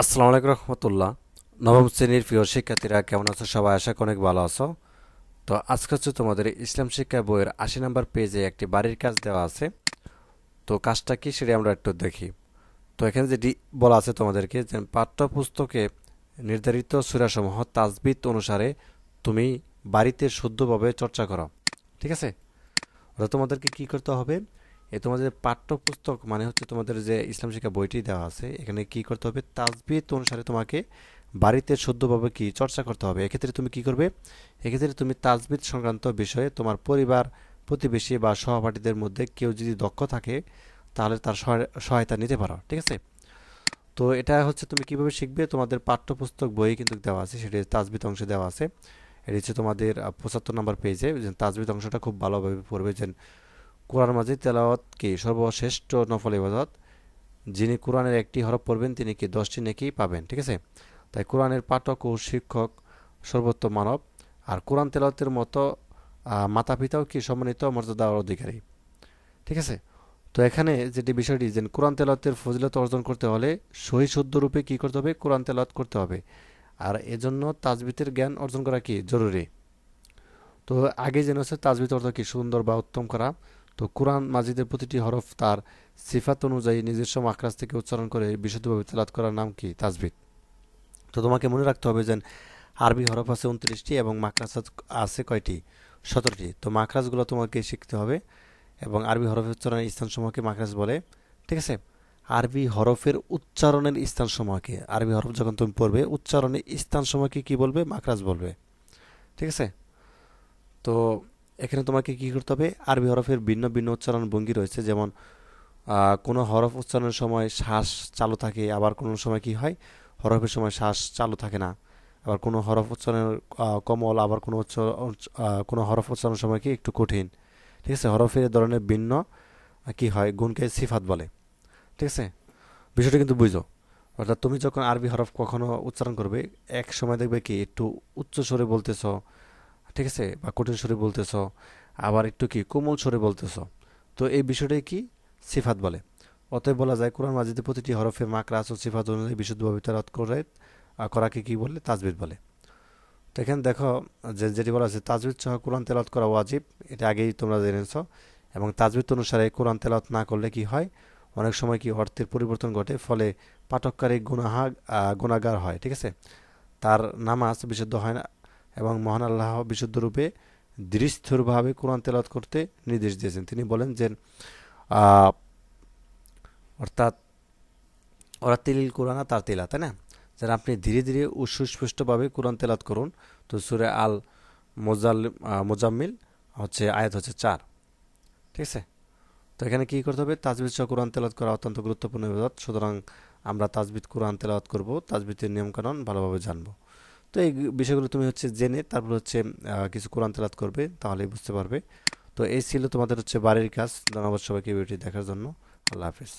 আসসালামু আলাইকুম রহমতুল্লাহ। নবম শ্রেণির প্রিয় শিক্ষার্থীরা, কেমন আছো সবাই? আশা অনেক ভালো আছো। তো আজকে হচ্ছে তোমাদের ইসলাম শিক্ষা বইয়ের আশি নম্বর পেজে একটি বাড়ির কাজ দেওয়া আছে। তো কাজটা কি সেটা আমরা একটু দেখি। তো এখানে যেটি বলা আছে তোমাদেরকে যে পাঠ্যপুস্তকে নির্ধারিত সুরাসমূহ তাজবিদ অনুসারে তুমি বাড়িতে শুদ্ধভাবে চর্চা করো। ঠিক আছে? তোমাদেরকে কি করতে হবে? এ তোমাদের পাঠ্যপুস্তক মানে হচ্ছে তোমাদের যে ইসলাম শিক্ষা বইটি দেওয়া আছে, এখানে কি করতে হবে? তাজবিদ অনুসারে তোমাকে বাড়িতে শুদ্ধভাবে কি চর্চা করতে হবে। এক্ষেত্রে তুমি কি করবে? এক্ষেত্রে তুমি তাজবিদ সংক্রান্ত বিষয়ে তোমার পরিবার, প্রতিবেশী বা সহপাঠীদের মধ্যে কেউ যদি দক্ষ থাকে, তাহলে তার সহায়- সহায়তা নিতে পারো, ঠিক আছে? তো এটা হচ্ছে তুমি কীভাবে শিখবে? তোমাদের পাঠ্যপুস্তক বই কিন্তু দেওয়া আছে, সেটি তাজবিদ অংশে দেওয়া আছে। এটি হচ্ছে তোমাদের পঁচাত্তর নম্বর পেজে তাজবিদ অংশটা খুব ভালোভাবে পড়বে যে কোরআন মাঝে তেলাওয়াত কি সর্বশ্রেষ্ঠ নফল ইবাদত? যিনি কোরআনের একটি হরফ পড়বেন, তিনি কি দশটি নেকি পাবেন? ঠিক আছে? তাই কোরআনের পাঠক ও শিক্ষক সর্বোত্তম মানব। আর কোরআন তেলাওয়াতের মতো মাতা পিতাও কি সম্মানিত মর্যাদার অধিকারী? ঠিক আছে? তো এখানে যেটি বিষয়টি, যে কোরআন তেলাওয়াতের ফজিলত অর্জন করতে হলে সহি শুদ্ধ রূপে কি করতে হবে? কোরআন তেলাওয়াত করতে হবে। আর এজন্য তাজবিতের জ্ঞান অর্জন করা কি জরুরি? তো আগে যেন হচ্ছে তাজবিদ অর্থ কি সুন্দর বা উত্তম করা। তো কোরআন মাজিদের প্রতিটি হরফ তার সিফাত অনুযায়ী নিজস্ব মাকরাজ থেকে উচ্চারণ করে বিশুদ্ধভাবে তেলাত করার নাম কি? তাজবিদ। তো তোমাকে মনে রাখতে হবে যে আরবি হরফ আছে উনত্রিশটি এবং মাকরাজ আছে কয়টি? সতেরোটি। তো মাকরাজগুলো তোমাকে শিখতে হবে এবং আরবি হরফের উচ্চারণের স্থান স্থানসমূহকে মাকরাজ বলে। ঠিক আছে? আরবি হরফের উচ্চারণের স্থান স্থানসমূহকে, আরবি হরফ যখন তুমি পড়বে, উচ্চারণের স্থানসমূহকে কি বলবে? মাকরাজ বলবে। ঠিক আছে? তো এখানে তোমাকে কি করতে হবে? আরবি হরফের ভিন্ন ভিন্ন উচ্চারণ ভঙ্গি রয়েছে। যেমন কোনো হরফ উচ্চারণের সময় শ্বাস চালু থাকে, আবার কোনো সময় কি হয়? হরফের সময় শ্বাস চালু থাকে না। আবার কোনো হরফ উচ্চারণের কমল, আবার কোনো উচ্চ কোনো হরফ উচ্চারণের সময় কি একটু কঠিন। ঠিক আছে? হরফের ধরনের ভিন্ন কি হয়? গুণকে সিফাত বলে। ঠিক আছে? বিষয়টা কিন্তু বুঝো। অর্থাৎ তুমি যখন আরবি হরফ কখনো উচ্চারণ করবে, এক সময় দেখবে কি? একটু উচ্চ স্বরে বলতেছ ঠিক আছে বা কঠিন স্বরে বলতেছ আবার একটু কি কোমল স্বরে বলতেছ। তো এই বিষয়টাই কি? সিফাত বলে। অতএব বলা যায় কোরআন মাজিদের প্রতিটি হরফের মাকরাস ও সিফাত অনুযায়ী বিশুদ্ধভাবে তেলাওয়াত করে করাকে কি বলে? তাজবিদ বলে। তো এখানে দেখো যে যেটি বলা আছে তাজবিদ সহ কোরআন তেলাওয়াত করা ওয়াজিব এটা আগেই তোমরা জেনেছ এবং তাজবিদ অনুসারে কোরআন তেলাওয়াত না করলে কি হয়? অনেক সময় কি অর্থের পরিবর্তন ঘটে ফলে পাঠককারী গুনাহা আহ, গুনাহগার হয় ঠিক আছে? তার নামাজ বিশুদ্ধ হয় না এবং মহান আল্লাহ বিশুদ্ধ রূপে দৃঢ়ভাবে কোরআন তেলাওয়াত করতে নির্দেশ দিয়েছেন। তিনি বলেন যে অর্থাৎ ওরা তিলিল কোরআনা তার তিলা তাই না? যেন আপনি ধীরে ধীরে ও সুস্পষ্টভাবে কোরআন তেলাত করুন। তো সুরে আল মোজাল মোজাম্মিল হচ্ছে আয়াত হচ্ছে চার। ঠিক আছে? তো এখানে কী করতে হবে? তাজবিদ সহ কোরআন তেলাত করা অত্যন্ত গুরুত্বপূর্ণ ইবাদত। সুতরাং আমরা তাজবিদ কোরআন তেলাওয়াত করব। তাজবিদের নিয়মকানুন ভালোভাবে জানব। তো এই বিষয়গুলো তুমি হচ্ছে জেনে তারপর হচ্ছে কিছু কোরআন তেলাত করবে, তাহলেই বুঝতে পারবে। তো এই ছিল তোমাদের হচ্ছে বাড়ির কাজ। ধন্যবাদ সবাইকে ভিডিওটি দেখার জন্য। আল্লাহ হাফিজ।